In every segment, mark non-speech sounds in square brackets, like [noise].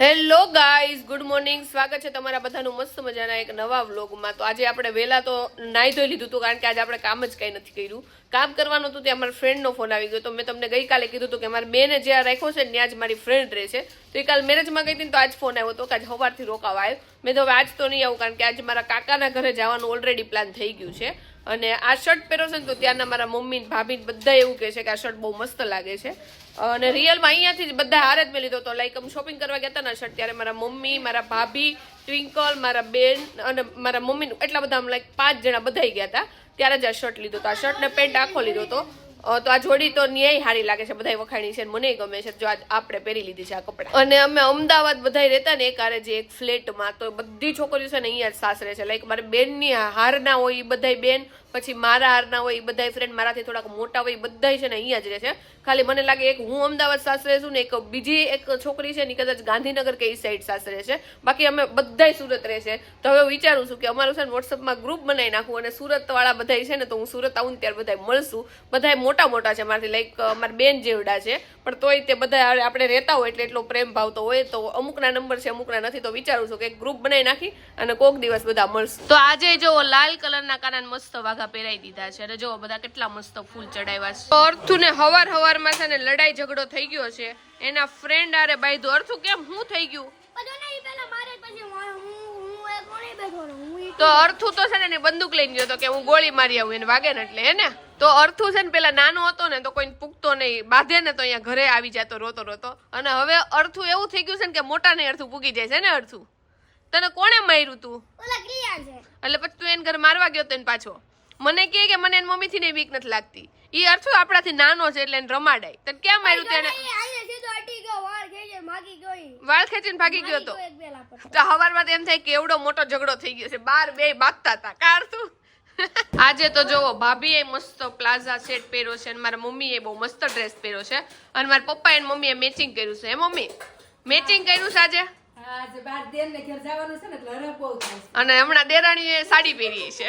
Hello guys, good morning. સ્વાગત છે તમારા બધાનું મસ્ત મજાના એક નવા વ્લોગમાં. તો આજે આપણે વહેલા તો નાહી ધોઈ લીધું હતું કારણ કે આજે આપણે કામ જ કંઈ નથી કર્યું. કામ કરવાનું હતું ત્યાં મારા ફ્રેન્ડનો ફોન આવી ગયો તો મેં તમને ગઈકાલે કીધું હતું કે મારા બેને જ્યાં રાખ્યો છે ત્યાં જ મારી ફ્રેન્ડ રહે છે. તો એ કાલ મેરેજમાં ગઈ હતી તો આજ ફોન આવ્યો હતો કે આજે સવારથી રોકાવા આવ્યો. મેં તો હવે આજ તો નહીં આવું કારણ કે આજે મારા કાકાના ઘરે જવાનું ઓલરેડી પ્લાન થઈ ગયું છે. અને આ શર્ટ પહેરો છે ને, તો ત્યાંના મારા મમ્મી ભાભી બધા એવું કહે છે કે આ શર્ટ બહુ મસ્ત લાગે છે. અને રિયલમાં અહીંયાથી જ બધા હારે જ મેં લીધો હતો. લાઈક અમે શોપિંગ કરવા ગયા હતા ને શર્ટ ત્યારે મારા મમ્મી, મારા ભાભી ટ્વિંકલ મારા બેન અને મારા મમ્મી એટલા બધા અમે લાઈક પાંચ જણા બધા ગયા હતા. ત્યારે જ આ શર્ટ લીધો હતો. આ શર્ટ ને પેન્ટ આખો લીધો હતો. તો આ જોડી તો ન્યાય સારી લાગે છે. બધાય વખાણી છે મને ગમે છે. જો આપણે પહેરી લીધી છે આ કપડાં. અને અમે અમદાવાદ બધા રહેતા ને એક આરે જે એક ફ્લેટમાં તો બધી છોકરીઓ છે ને અહીંયા જ સાસરે છે. લાઈક મારે બેનની હારના હોય એ બધાય બેન. પછી મારા હારના હોય એ બધાય ફ્રેન્ડ મારાથી થોડાક મોટા હોય એ બધાય છે ને અહીંયા જ રહે છે. ખાલી મને લાગે એક હું અમદાવાદ સાસરે છું ને એક બીજી એક છોકરી છે ને કદાચ ગાંધીનગર કે એ સાઈડ સાસરે છે. બાકી અમે બધાય સુરત રહે છે. તો હવે વિચારું છું કે અમારું છે ને વોટ્સઅપમાં ગ્રુપ બનાવી નાખું અને સુરત વાળા બધાય છે ને તો હું સુરત આવું ને ત્યારે બધાય મળશું. બધાય મોટા મોટા છે મારાથી લાઈક અમારા બેન જેવડા છે. પણ તોય તે બધા આપણે રહેતા હોય એટલે એટલો પ્રેમ ભાવ તો હોય તો અમુકના નંબર છે, અમુકના નથી. તો વિચારું છું કે ગ્રુપ બનાવી નાખી અને કોક દિવસ બધા મળશું. તો આજે જો લાલ કલરના કારણ મસ્ત વાઘા પહેરાઈ દીધા છે. અને જો બધા કેટલા મસ્ત ફૂલ ચડાવ્યા છે. અર્થુ ને હવાર હવારમાં છે ને લડાઈ ઝઘડો થઈ ગયો છે. એના ફ્રેન્ડ આરે બાયધું અર્થુ કેમ? હું થઈ ગયું? બધો નહીં તો અર્થુ તો છે ને એને બંદૂક લઈને ગયો હતો કે હું ગોળી મારી આવું એને વાગે ને એટલે હે ને? તો અર્થુ છે ને પેલા નાનો હતો ને તો કોઈને પૂગતો નહીં. બાંધે ને તો અહીંયા ઘરે આવી જતો રોતો રોતો. અને હવે અર્થુ એવું થઈ ગયું છે ને કે મોટા ને અર્થુ પૂગી જાય છે ને અર્થુ? તને કોણે માર્યું તું? ઓલા ક્લિયર છે. એટલે પછી તું એને ઘરે મારવા ગયો તો એને પાછો? મને કહે કે મને એની મમ્મીથી ને બીક નથી લાગતી. ઈ અર્થુ આપણાથી નાનો છે એટલે એને રમાડાય. તને કેમ માર્યું તેને ઈ આઈને સીધો અટી ગયો વાળ ખેંચે ભાગી ગયો ઈ. વાળ ખેંચીને ભાગી ગયો તો. ભાગી ગયો એક પેલા પર તો હવારમાં એમ થાય કે એવડો મોટો ઝઘડો થઈ ગયો છે. બાર બે બાગતા હતા. કાર તું? આજે તો જોવો ભાભીએ મસ્ત પ્લાઝા સેટ પહેર્યો છે અને મારા મમ્મીએ બહુ મસ્ત ડ્રેસ પહેર્યો છે. અને મારા પપ્પા અને મમ્મીએ મેચિંગ કર્યું છે. હે મમ્મી? મેચિંગ કર્યું છે આજે? આજે બાર દેર ને ઘેર જવાનું છે ને એટલે હરખ બહુ થાય છે. અને હમણાં દેરાણીએ સાડી પહેરી છે.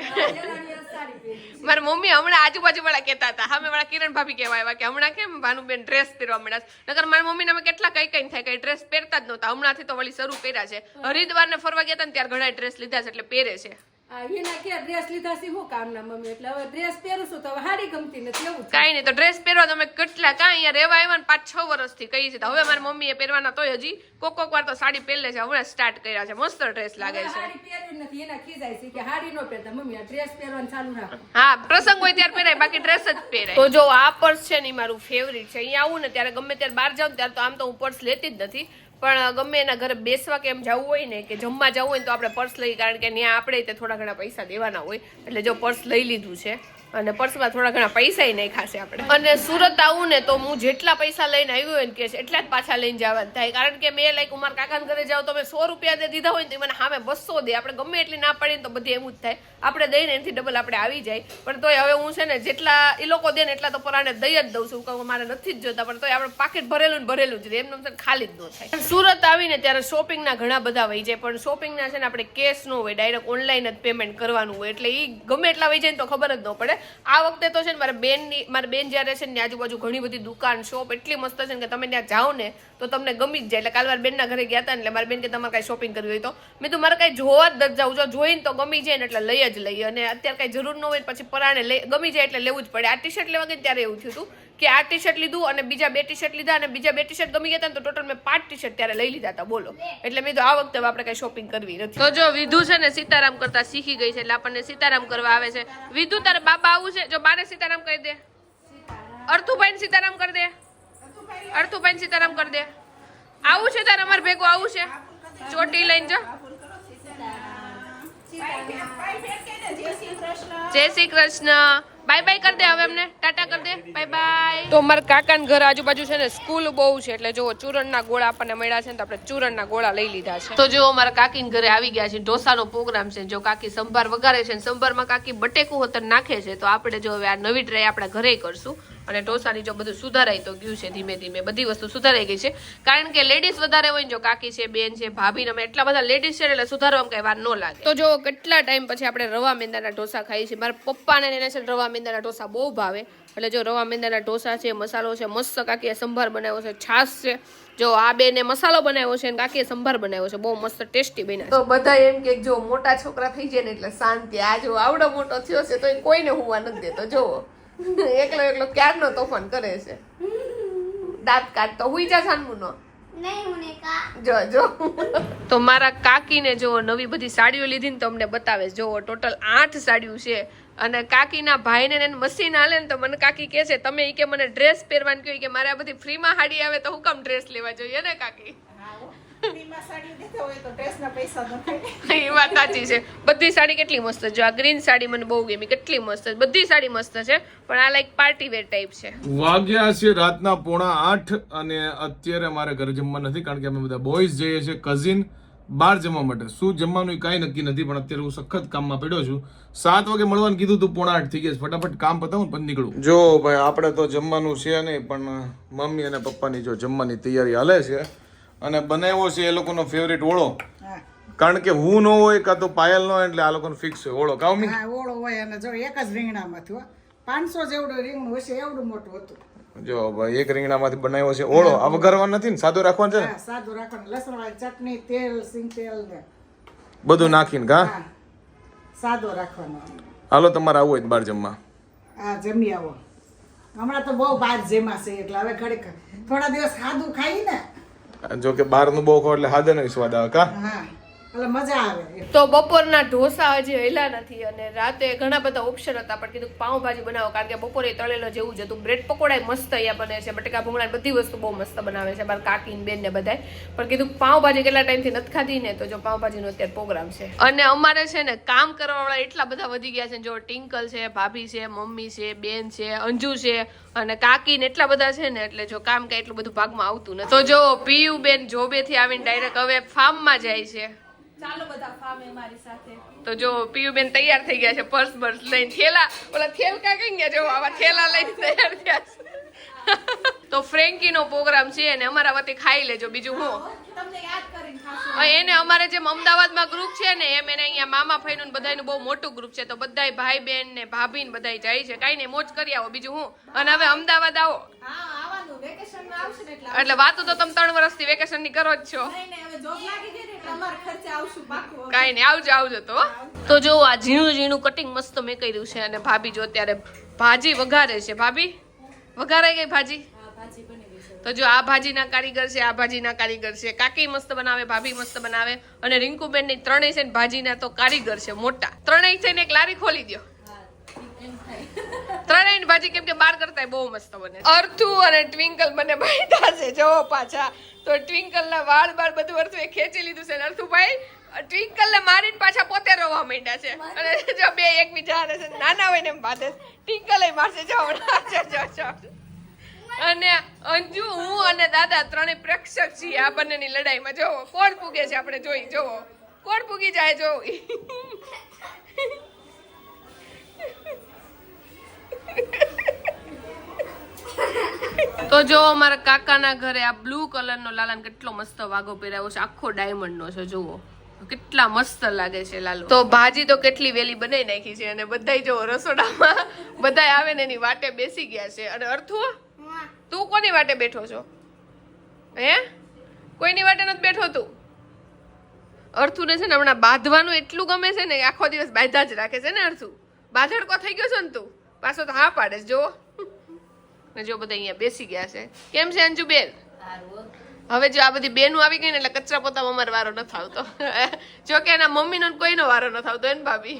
મારી મમ્મી હમણાં આજુબાજુ વાળા કહેતા હતા. હા વાળા કિરણ ભાભી કહેવા આવ્યા કે હમણાં કેમ ભાનુબેન ડ્રેસ પહેરવા મળ્યા છે? નકર મારી મમ્મીને અમે કેટલા કઈ કઈ થાય કઈ ડ્રેસ પહેરતા જ નહોતા. હમણાંથી તો વળી શરૂ કર્યા છે. હરિદ્વાર ને ફરવા ગયા હતા ને ત્યારે ઘણા ડ્રેસ લીધા છે એટલે પહેરે છે. એના કે ડ્રેસ લીધા છે શું કામના મમ્મી? એટલે હવે ડ્રેસ પહેરું છું તો હવે ગમતી નથી એવું કાંઈ નહીં તો ડ્રેસ પહેરવા તમે કેટલા કાંઈ અહીંયા રહેવા આવ્યા ને પાંચ છ વર્ષથી કહી છે. તો હવે મારી મમ્મીએ પહેરવાના તોય હજી કોક કોક વાર તો સાડી પહેરે છે હમણાં સ્ટાર્ટ કર્યા છે. મસ્ત ડ્રેસ લાગે છે. હાડી પહેરવી નથી એના ખીજાય છે કે હાડી નો પહેરતા. મમ્મી આ ડ્રેસ પહેરવાનું ચાલુ રાખો. હા પ્રસંગ હોય ત્યારે પહેરાય બાકી ડ્રેસ જ પહેરાય. તો જો આ પર્સ છે ને મારું ફેવરિટ છે. અહીંયા આવું ને ત્યારે ગમે ત્યારે બહાર જાઉં ત્યારે તો આમ તો હું પર્સ લેતી જ નથી. પણ ગમે એના ઘરે બેસવા કે એમ જવું હોય ને કે જમવા જવું હોય તો આપણે પર્સ લઈ કારણ કે ત્યાં આપણે તે થોડા ઘણા પૈસા દેવાના હોય. એટલે જો પર્સ લઈ લીધું છે અને પર્સમાં થોડા ઘણા પૈસા નહીં ખાશે આપણે. અને સુરત આવું ને તો હું જેટલા પૈસા લઈને આવ્યો હોય ને કે એટલા જ પાછા લઈને જવાનું થાય. કારણ કે મેં લાઈક ઉમાર કાકા ઘરે જાવ તો મેં સો રૂપિયા દે દીધા હોય ને તો મને સામે બસો દે. આપણે ગમે એટલી ના પડીને તો બધી એવું જ થાય. આપણે દઈને એનાથી ડબલ આપણે આવી જાય. પણ તોય હવે હું છે ને જેટલા એ લોકો દે ને એટલા તો પરાણે દઈ જ દઉં છું. કહું મારે નથી જ જોતા, પણ તોય આપણે પાકેટ ભરેલું ને ભરેલું જ એમને છે ખાલી જ ન થાય. સુરત આવીને ત્યારે શોપિંગના ઘણા બધા વહી જાય. પણ શોપિંગના છે ને આપણે કેશ ન હોય. ડાયરેક્ટ ઓનલાઈન જ પેમેન્ટ કરવાનું હોય. એટલે એ ગમે એટલા વહી જાય ને તો ખબર જ ન પડે. આ વખતે તો છે ને મારા બેનની મારા બેન જ્યારે છે ને આજુબાજુ ઘણી બધી દુકાન શોપ એટલી મસ્ત છે કે તમે ત્યાં જાઓ ને, તો તમને ગમી જ જાય. એટલે કાલ મારા બેનના ઘરે ગયા હતા એટલે મારા બેન કે તમારે કાંઈ શોપિંગ કરવી હોય તો. મેં તો મારે કાંઈ જોવા જ જાઉં જો જોઈને તો ગમી જાય ને, એટલે લઈ જ લઈએ. અને અત્યારે કાંઈ જરૂર ન હોય પછી પરાણે ગમી જાય એટલે લેવું જ પડે. આ ટી શર્ટ લેવા ગઈ ત્યારે એવું થયું હતું કે આ ટી શર્ટ લીધું અને બીજા બે ટી શર્ટ લીધા અને બીજા બે ટી શર્ટ ગમી ગયા હતા તો ટોટલ મેં પાંચ ટી શર્ટ ત્યારે લઈ લીધા હતા બોલો. એટલે મેં તો આ વખતે આપણે કઈ શોપિંગ કરવી નથી. તો જો વિધુ છે ને સીતારામ કરતા શીખી ગઈ છે એટલે આપણને સીતારામ કરવા આવે છે. વિધુ તારે બાબા આવું છે? જો બાને સીતારામ કરી દે. અર્થુભાઈ સીતારામ કરી દે. અર્થુભાઈ સીતારામ કરી દે. આવું છે તારે અમારે ભેગું? આવું છે? ચોટી લઈને જો. જય શ્રી કૃષ્ણ. બાય બાય કરી દે હવે અમને. ટાટા કરી દે. બાય બાય તો મારા કાકાના ઘર આજુબાજુ છે ને સ્કૂલ બહુ છે એટલે જો ચૂરણના ગોળા આપણને મળ્યા છે ને તો આપણે ચૂરણના ગોળા લઈ લીધા છે. તો જો મારા કાકીના ઘરે આવી ગયા છે ઢોસાનો પ્રોગ્રામ છે જો કાકી સંભાર વગાડે છે ને સંભારમાં કાકી બટેકું હોતર નાખે છે તો આપણે જો હવે આ નવી ટ્રાય આપણા ઘરે કરશું. અને ઢોસાની જો બધું સુધારાઈ તો ગયું છે ધીમે ધીમે બધી વસ્તુ સુધારાઈ ગઈ છે. કારણ કે લેડીઝ વધારે હોય ને જો કાકી છે બેન છે ભાભી ને અમે એટલા બધા લેડીઝ છે એટલે સુધારવામાં કઈ વાર ન લાગે. તો જો કેટલા ટાઈમ પછી આપણે રવા મેંદાના ઢોસા ખાઈએ છીએ. મારા પપ્પાને એને છે રવા મેંદાના ઢોસા બહુ ભાવે. એટલે જો રવા મેંદાના ઢોસા છે મસાલો છે મસ્ત કાકીએ સંભાર બનાવ્યો છે છાશ છે. જો આ બેને મસાલો બનાવ્યો છે અને કાકીએ સંભાર બનાવ્યો છે. બહુ મસ્ત ટેસ્ટી બન્યા તો બધા એમ કે જો મોટા છોકરા થઈ જાય ને એટલે શાંતિ. આ જો આવડો મોટો થયો છે તો એ કોઈને હોવા નથી દેતો. જો [laughs] એકલો એકલો ક્યારનો તોફાન કરે છે? દાંત કાઢતો હુઈ જા સાનમુનો જો જો. તો મારા કાકીને જો નવી બધી સાડીઓ લીધી ને તો અમને બતાવે જો ટોટલ આઠ સાડીઓ છે. અને કાકીના ભાઈને ને એને મશીન હાલે ને તો મને કાકી કહે છે તમે એ કે મને ડ્રેસ પહેરવાની કહ્યું કે મારે આ બધી ફ્રીમાં સાડી આવે તો હું કામ ડ્રેસ લેવા જોઈએ ને કાકી? [laughs] એ વાત સાચી છે. બધી સાડી કેટલી મસ્ત છે. આ ગ્રીન સાડી મને બહુ ગમી. કેટલી મસ્ત છે. બધી સાડી મસ્ત છે પણ આ લાઈક પાર્ટી વેર ટાઈપ છે. વાગ્યા છે રાતના પોણા આઠ અને અત્યારે મારે ઘરે જમવા નથી કારણ કે અમે બધા બોયઝ જઈએ છીએ કઝિન બહાર જમવા માટે. શું જમવાનું કાંઈ નક્કી નથી પણ અત્યારે હું સખત કામમાં પડ્યો છું. સાત વાગે મળવાનું કીધું તું પોણા આઠ થઈ ગયા ફટાફટ કામ પતાવું પછી નીકળું. જો ભાઈ આપણે તો જમવાનું છે નહીં પણ મમ્મી અને પપ્પાની જો જમવાની તૈયારી હાલે છે અને બનાવ્યો છે એ લોકોનો ફેવરેટ ઓળો. કારણ કે હું ન હોય કાં તો પાયલ નો એટલે આ લોકોનો ફિક્સ હોય ઓળો. કાવ હા ઓળો હોય અને જો એક જ રીંગણામાંથી હો. પાંચસો જેવડું રીંગણું હશે એવડું મોટું હતું. જો ભાઈ એક રીંગણામાંથી બનાવ્યો છે ઓળો. આ વઘારવાનો નથી ને? સાદો રાખવાનો છે ને? લસણ વાળી લસણવાળી ચટણી તેલ સિંગ તેલ ને. બધું નાખીને કા? સાદો રાખવાનો. હાલો તમારે આવું હોય બહાર જમવા. આ જમી આવો. હમણાં તો બહુ બહાર જેમાં છે એટલે હવે ઘડીક થોડા દિવસ સાદું ખાઈ ને જો કે બહારનું બહુ ખો એટલે હાદે નહીં સ્વાદ આવે કા? તો બપોરના ઢોસા હજી હેલા નથી અને રાતે ઘણા બધા ઓપ્શન હતા, પણ કીધું પાઉંભાજી બનાવો, કારણ કે બપોરે તળેલો જેવું જ હતું. બ્રેડ પકોડા મસ્ત અહીંયા બને છે, બટેકા ભૂંગળા બધી વસ્તુ બહુ મસ્ત બનાવે છે, મારા કાકી ને બેન ને બધાય. પણ કીધું પાઉંભાજી કેટલા ટાઈમથી નથી ખાધી ને, તો જો પાઉંભાજીનો અત્યારે પ્રોગ્રામ છે. અને અમારે છે ને કામ કરવાવાળા એટલા બધા વધી ગયા છે, જો ટિંકલ છે, ભાભી છે, મમ્મી છે, બેન છે, અંજુ છે, અને કાકી ને એટલા બધા છે ને, એટલે જો કામ કાંઈ એટલું બધું ભાગમાં આવતું નથી. તો જો પીયુ બેન જોબેથી આવીને ડાયરેક્ટ હવે ફાર્મમાં જાય છે. ચાલો બધા ફામે મારી સાથે. તો જો પીયુબેન તૈયાર થઈ ગયા છે પર્સ બર્સ લઈને. થેલા ઓલા થેલકા કઈ ગયા જો આવા થેલા લઈને તૈયાર થયા છે. તો ફ્રેન્કીનો પ્રોગ્રામ છે અને અમારા વતી ખાઈ લેજો બીજું હું. એને અમારે જેમ અમદાવાદમાં ગ્રુપ છે ને એમ એને અહીંયા મામા ફઈનું ને બધાયનું બહુ મોટું ગ્રુપ છે. તો બધાય ભાઈ બેન ને ભાભી ને બધાય જાય છે. કાંઈ નહીં મોજ કરી આવો બીજું હું. અને હવે અમદાવાદ આવો. એટલે વાતો તો તમે ત્રણ વર્ષથી વેકેશનની કરો જ છો. કઈ નહીં હવે જોબ લાગી ગઈ ને એટલે અમારા ખર્ચે આવશું પાકું કાંઈ નહીં આવજો આવજો તો તો જો આ ઝીણું ઝીણું કટિંગ મસ્ત મેં કર્યું છે અને ભાભી જો અત્યારે ભાજી વઘારે છે. ભાભી વઘારાઈ ગઈ ભાજી? તો જો આ ભાજીના કારીગર છે આ ભાજીના કારીગર છે. કાકી મસ્ત બનાવે ભાભી મસ્ત બનાવે. અને રિંકુબેનની ત્રણેય છે ને ભાજીના તો કારીગર છે મોટા. ત્રણેય થઈને એક લારી ખોલી દો ત્રણેય ભાજી કેમ કે બાર કરતા બહુ મસ્ત બને અર્થુ અને ટ્વિંકલ મને બાંધ્યા છે. જો પાછા. તો ટ્વિંકલ ના વાળ બાળ બધું અર્થુ એ ખેંચી લીધું છે અને અર્થુભાઈ. ટ્વિંકલ ને મારીને પાછા પોતે રોવા માંડ્યા છે. અને જો બે એકબીજા હારે છે નાના હોય ને એમ બાંધે ટ્વિંકલ મારશે. જો જો અને અંજુ હું અને દાદા ત્રણેય પ્રેક્ષક છીએ આ બંનેની લડાઈમાં. જોવો કોણ પૂગે છે આપણે જોઈ જોવો કોણ પૂગી જાય જોવું તો જો અમારા કાકાના ઘરે આ બ્લુ કલરનો લાલાને કેટલો મસ્ત વાઘો પહેરાયો છે. આખો ડાયમંડનો છે જુઓ. કેટલા મસ્ત લાગે છે લાલો. તો ભાજી તો કેટલી વેલી બનાવી નાખી છે અને બધાય જો રસોડામાં બધાય આવે ને એની વાટે બેસી ગયા છે. અને અર્થુ તું કોની વાટે બેઠો છો? હે? કોઈની વાટે નથી બેઠો તું? અર્થુને છે ને હમણાં બાંધવાનું એટલું ગમે છે ને આખો દિવસ બાંધા જ રાખે છે ને અર્થુ? બાંધડકો થઈ ગયો છે ને તું? પાછો તો હા પાડે જો જો બધા અહીંયા બેસી ગયા છે. કેમ છે અંજુ બેન હવે જો આ બધી બેનું આવી ગઈ ને એટલે કચરા પોતામાં અમારો વારો ન આવતો [laughs] જો કે એના મમ્મીનો કોઈનો વારો ન આવતો એને ભાભી.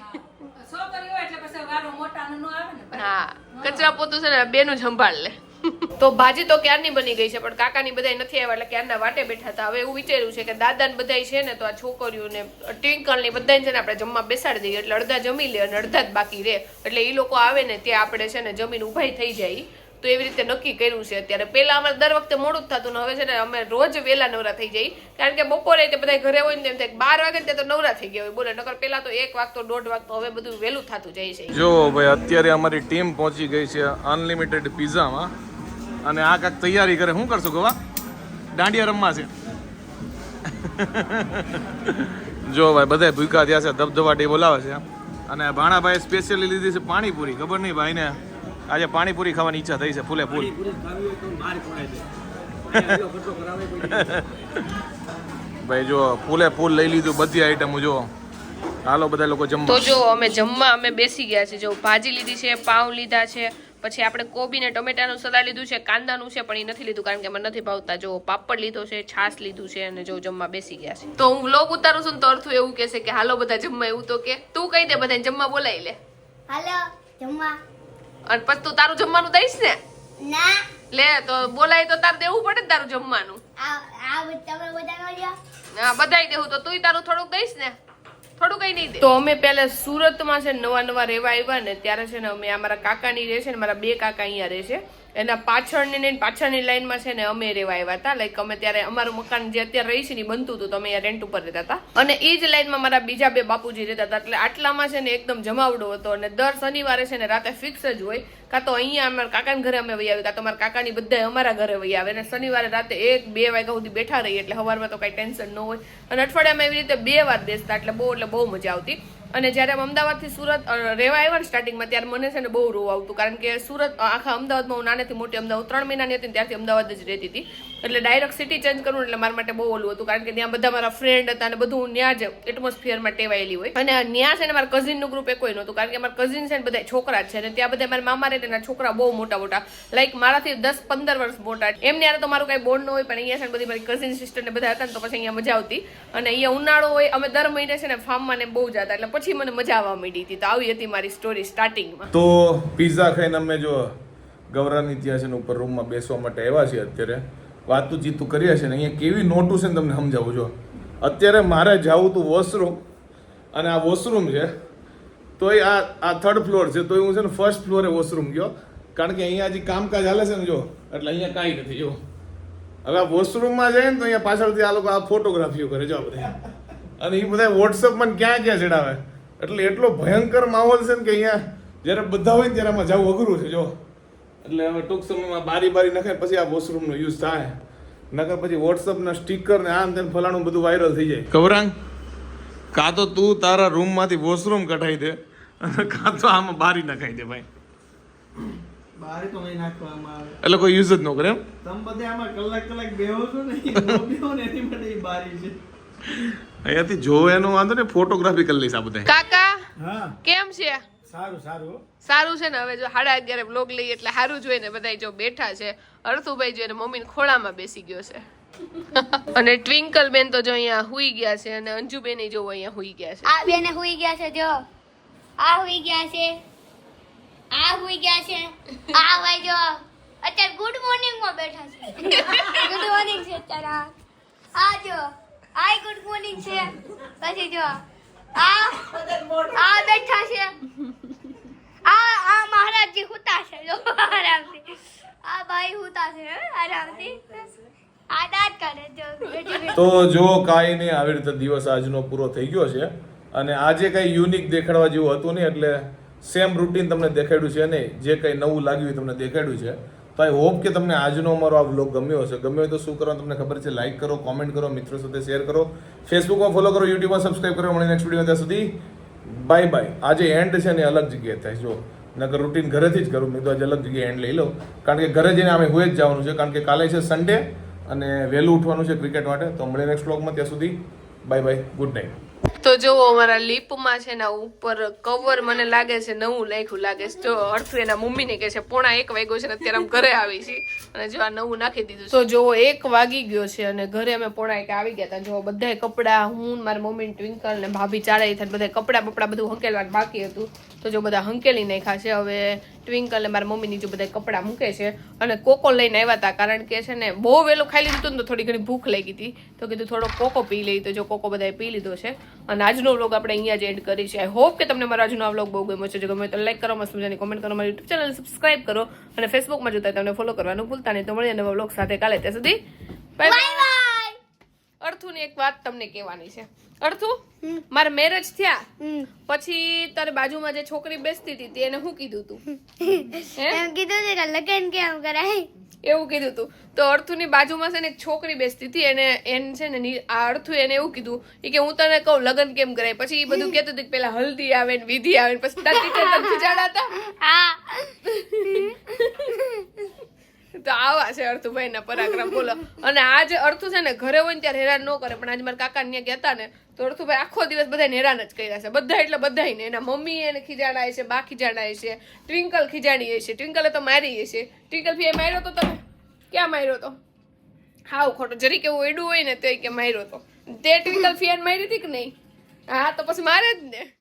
હા, કચરા પોતું છે ને બેનું સંભાળ લે [laughs] તો ભાજી તો ક્યારની બની ગઈ છે, પણ કાકાની બધા નથી આવ્યા એટલે ક્યારના વાટે બેઠા હતા. હવે એવું વિચાર્યું છે કે દાદા બધા છે ને તો આ છોકરીઓને ટિંકલ ને બધાને છે ને આપણે જમવા બેસાડી દઈએ. એટલે અડધા જમી લે અને અડધા જ બાકી રહે. એટલે એ લોકો આવે ને ત્યાં આપણે છે ને જમીન ઉભાઈ થઈ જાય. તો એવી રીતે નક્કી કર્યું છે. અત્યારે પહેલા અમારે દર વખતે મોડું જ થતું ને હવે છે ને અમે રોજ વહેલા નવરા થઈ જઈએ. કારણ કે બપોરે તે બધા ઘરે હોય ને થાય, બાર વાગે ને તો નવરા થઈ ગયા હોય. બોલે, નકર પહેલાં તો એક વાગતો, દોઢ વાગતો, હવે બધું વહેલું થતું જાય છે. જો ભાઈ, અત્યારે અમારી ટીમ પહોંચી ગઈ છે અનલિમિટેડ પિઝામાં. અને આ કાંક તૈયારી કરે. શું કરશું ગવા? દાંડિયા રમવા છે. [laughs] જો ભાઈ બધા ભૂકા થયા છે. ધબધબાટી બોલાવે છે. અને ભાણાભાઈ સ્પેશિયલી લીધી છે પાણીપુરી. ખબર નહીં ભાઈને? આજે પાણીપુરી ખાવાની ઈચ્છા થઈ છે ફૂલે ફૂલ. ભાઈ જો ફૂલે ફૂલ લઈ લીધું બધી આઈટમો જો. હાલો બધા લોકો તો જો અમે જમવા અમે બેસી ગયા છે જો ભાજી લીધી છે પાઉં લીધા છે પછી આપણે કોબી ને ટમેટાનું સલાડ લીધું છે કાંદાનું છે પણ એ નથી લીધું કારણ કે મને નથી ભાવતા. જો પાપડ લીધો છે છાશ લીધું છે અને જો જમવા બેસી ગયા છે. તો હું વ્લોગ ઉતારું છું ને તો અર્થું એવું કહેશે કે હાલો બધા જમવા એવું તો કે. તું કહી દે બધાને જમવા બોલાવી લે. હાલો જમવા. અને પછી તું તારું જમવાનું દઈશ ને? ના. લે તો બોલાય તો તારે દેવું પડે તારું જમવાનું. આ આ બધું તમે બધા હા બધાય દેવું તો તુંય તારું થોડુંક દઈશ ને? થોડું કઈ નહીં તો અમે પહેલા સુરતમાં છે ને નવા નવા રહેવા આવ્યા ને ત્યારે છે ને અમે અમારા કાકાની રહે છે ને મારા બે કાકા અહીંયા રહે છે એના પાછળની ને પાછળની લાઈનમાં છે ને અમે રહેવા આવ્યા હતા. લાઈક અમે ત્યારે અમારું મકાન જે અત્યારે રહી છે ને બનતું હતું, તો અમે અહીંયા રેન્ટ ઉપર રહેતા હતા. અને એ જ લાઈનમાં મારા બીજા બે બાપુજી રહેતા હતા. એટલે આટલામાં છે ને એકદમ જમાવડો હતો. અને દર શનિવારે છે ને રાતે ફિક્સ જ હોય. કાં તો અહીંયા અમારા કાકાના ઘરે અમે વહી આવી કાં તો અમારા કાકાની બધા અમારા ઘરે વહી આવે. અને શનિવારે રાતે એક, બે વાગ્યા સુધી બેઠા રહીએ. એટલે સવારમાં તો કાંઈ ટેન્શન ન હોય. અને અઠવાડિયામાં એવી રીતે બે વાર બેસતા. એટલે બહુ એટલે બહુ મજા આવતી. અને જ્યારે અમદાવાદથી સુરત રહેવા આવ્યા સ્ટાર્ટિંગમાં ત્યારે મને છે ને બહુ રોવ આવતું. કારણ કે સુરત આખા અમદાવાદમાં હું નાનેથી મોટી અમદાવાદ, ત્રણ મહિનાની હતી ત્યારથી અમદાવાદ જ રહેતી હતી. એટલે ડાયરેક્ટ સિટી ચેન્જ કરવું એટલે મારા માટે બહુ ઓલું હતું. કારણ કે ત્યાં બધા મારા ફ્રેન્ડ હતા અને બધું હું ત્યાં જ એટમોસ્ફિયરમાં ટેવાયેલી હોય. અને ત્યાં છે ને મારા કઝિનનું ગ્રુપ એ કોઈ નહોતું. કારણ કે મારા કઝિન છે ને બધા છોકરા છે અને ત્યાં બધા મારા મામા રહે છોકરા બહુ મોટા મોટા. લાઈક મારાથી દસ પંદર વર્ષ મોટા. એમને યાર તો મારું કાંઈ બોન્ડ ન હોય, પણ અહીંયા છે બધી મારી કઝિન સિસ્ટર ને બધા હતા ને તો પછી અહીંયા મજા આવતી. અને અહીંયા ઉનાળો હોય, અમે દર મહિને છે ને ફાર્મમાં ને બહુ જતા એટલે પછી મને મજા આવવા માંડી હતી. તો આવી હતી મારી સ્ટોરી સ્ટાર્ટિંગમાં તો પીઝા ખાઈને અમે જો ગૌરાની ત્યાં છે ઉપર રૂમમાં બેસવા માટે આવ્યા છીએ અત્યારે. વાતું ચીતું કરીએ હશે ને, અહીંયા કેવી નોટું છે ને તમને સમજાવું, જો. અત્યારે મારે જવું તું વોશરૂમ, અને આ વોશરૂમ છે, તોય આ આ થર્ડ ફ્લોર છે, તોય હું છે ને ફર્સ્ટ ફ્લોરે વોશરૂમ ગયો. કારણ કે અહીંયા હજી કામકાજ હાલે છે ને, જો. એટલે અહીંયા કાંઈ નથી, જો. હવે આ વોશરૂમમાં જાય ને, તો અહીંયા પાછળથી આ લોકો આ ફોટોગ્રાફીઓ કરે, જો બધા. અને એ બધા વોટ્સઅપમાં ક્યાં ક્યાં ચડાવે. એટલે એટલો ભયંકર માહોલ છે ને કે અહીંયા, જ્યારે બધા હોય ને ત્યારે આમાં જવું અઘરું છે, જો. એટલે હવે ટૂંક સમયમાં બારી બારી નખાય પછી આ વોશરૂમનો યુઝ થાય. નકર પછી વોટ્સઅપના સ્ટીકર ને આમ તેમ ફલાણું બધું વાયરલ થઈ જાય. કવરાંગ કાં તો તું તારા રૂમમાંથી વોશરૂમ કઢાઈ દે અને કાં તો આમાં બારી નખાઈ દે ભાઈ. બારે તો નહીં એટલે કોઈ યુઝ જ ન કરે એમ. તમે બધે આમાં કલાક કલાક બેહો છો ને બેહો ને એની માટે બારી છે. અહીંયાથી જો એનો વાંધો ને ફોટોગ્રાફી કરી લઈશ આ બધા કાકા હા. કેમ છે? સારું સારું. સારું છે ને હવે જો સાડા અગિયારે બ્લોગ લઈએ એટલે સારું જોઈએ ને બધા જો બેઠા છે. અર્થુભાઈ જોઈને મમ્મીને ખોળામાં બેસી ગયો છે. [laughs] અને ટ્વિંકલ બેન તો જો અહીંયા હુઈ ગયા છે અને અંજુબેન જો અહીંયા હુઈ ગયા છે. આ બેને હુઈ ગયા છે જો. આ હુઈ ગયા છે. આ હુઈ ગયા છે. આ ભાઈ જો અત્યારે ગુડ મોર્નિંગમાં બેઠા છે. ગુડ મોર્નિંગ છે અત્યારે આ. આ જો આ ગુડ મોર્નિંગ છે. પછી જો આ તો જો કાંઈ નહીં, આવી રીતે દિવસ આજનો પૂરો થઈ ગયો છે. અને આજે કંઈ યુનિક દેખાડવા જેવું હતું નહીં, એટલે સેમ રૂટીન તમને દેખાડ્યું છે નહીં. જે કંઈ નવું લાગ્યું તમને દેખાડ્યું છે. તો આઈ હોપ કે તમને આજનો અમારો આ વ્લોગ ગમ્યો હશે. ગમ્યો હોય તો શું કરવાનું તમને ખબર છે લાઇક કરો કોમેન્ટ કરો, મિત્રો સાથે શેર કરો. ફેસબુકમાં ફોલો કરો યુટ્યુબમાં સબસ્ક્રાઈબ કરો. મળી નેક્સ્ટ વીડિયો ત્યાં સુધી બાય બાય આજે એન્ડ છે ને અલગ જગ્યાએ થાય. જો, નકર રૂટીન ઘરેથી જ કરું. મેં તો આજે અલગ જગ્યાએ એન્ડ લઈ લો. કારણ કે ઘરે જઈને અમે હોય જ જવાનું છે. કારણ કે કાલે છે સન્ડે અને વહેલું ઉઠવાનું છે ક્રિકેટ માટે. તો મળે નેક્સ્ટ વ્લોગમાં ત્યાં સુધી બાય બાય ગુડ નાઇટ તો જોવો અમારા લીપમાં છે ને ઉપર કવર મને લાગે છે, નવું લાખ્યું લાગે છે. જો અર્થ એના મમ્મીને કહે છે, પોણા એક વાગ્યો છે ને અત્યારે અમે ઘરે આવી છીએ અને જો આ નવું નાખી દીધું તો જો એક વાગી ગયો છે અને ઘરે અમે પોણા એક આવી ગયા હતા જો બધાય કપડાં, હું મારી મમ્મી ટ્વિંકલ ને ભાભી ચાળાઈ થાય બધા કપડાં બપડા બધું હંકેલવાનું બાકી હતું. તો જો બધા હંકેલી નાખ્યા છે. હવે ટ્વિંકલ ને મારા મમ્મીની જો બધા કપડાં મૂકે છે અને કોકો લઈને આવ્યા હતા કારણ કે છે ને બહુ વહેલું ખાઈ લીધું હતું ને તો થોડી ઘણી ભૂખ લાગી હતી તો કીધું થોડો કોકો પી લઈ તો જો કોકો બધાએ પી લીધો છે. અને આજનો વ્લોગ આપણે અહીંયા જ એન્ડ કરી છે આઈ હોપ કે તમને મારો આજનો આ વ્લોગ બહુ ગમ્યો છે જો ગમે તો લાઈક કરો, મસ્ત મજાની કોમેન્ટ કરો, મારી યુટ્યુબ ચેનલ સબસ્ક્રાઈબ કરો અને ફેસબુકમાં જોતા તમને ફોલો કરવાનું ભૂલતા નહીં. તો મળીએ નવા વ્લોગ સાથે. કાલે ત્યાં સુધી બાય અર્થુની એક વાત તમને કહેવાની છે. અર્થુ મારા મેરેજ થયા. પછી તારે બાજુમાં જે છોકરી બેસતી હતી તેને શું કીધું તું? હે? એમ કીધું છે કે લગન કેમ કરાય? એવું કીધું તું. તો અર્થુની બાજુમાં છે ને એક છોકરી બેસતી હતી એને એને છે ને આ અર્થુ એને એવું કીધું કે હું તને કહું લગન કેમ કરાય? પછી એ બધું કહેતું હતું કે પેલા હલ્દી આવે ને વિધિ આવે ને પછી તારી ટીચર તને ખીજાડા હતા હા. તો આવા છે અર્થુભાઈ ના પરાક્રમ, બોલો. અને આજે અર્થુ છે ને, ઘરે હોય ને ત્યારે હેરાન ન કરે, પણ આજે મારા કાકા ને ગયા ને, તો અર્થુભાઈ આખો દિવસ બધા હેરાન જ કર્યા છે. બધા એટલે બધા ને એના મમ્મી એને ખીજાડાય છે, બા ખીજાડાય છે, ટ્વિંકલ ખીજાડીએ છે. ટ્વિંકલે તો મારી છે. ટ્વિંકલ ફી માર્યો તો તમે? ક્યાં માર્યો તો? હાવ ખોટો. જરી કેવું એડું હોય ને તો કે માર્યો તો. તે ટ્વિંકલ ફિયાન મારી હતી કે નહીં? હા, તો પછી મારે જ ને.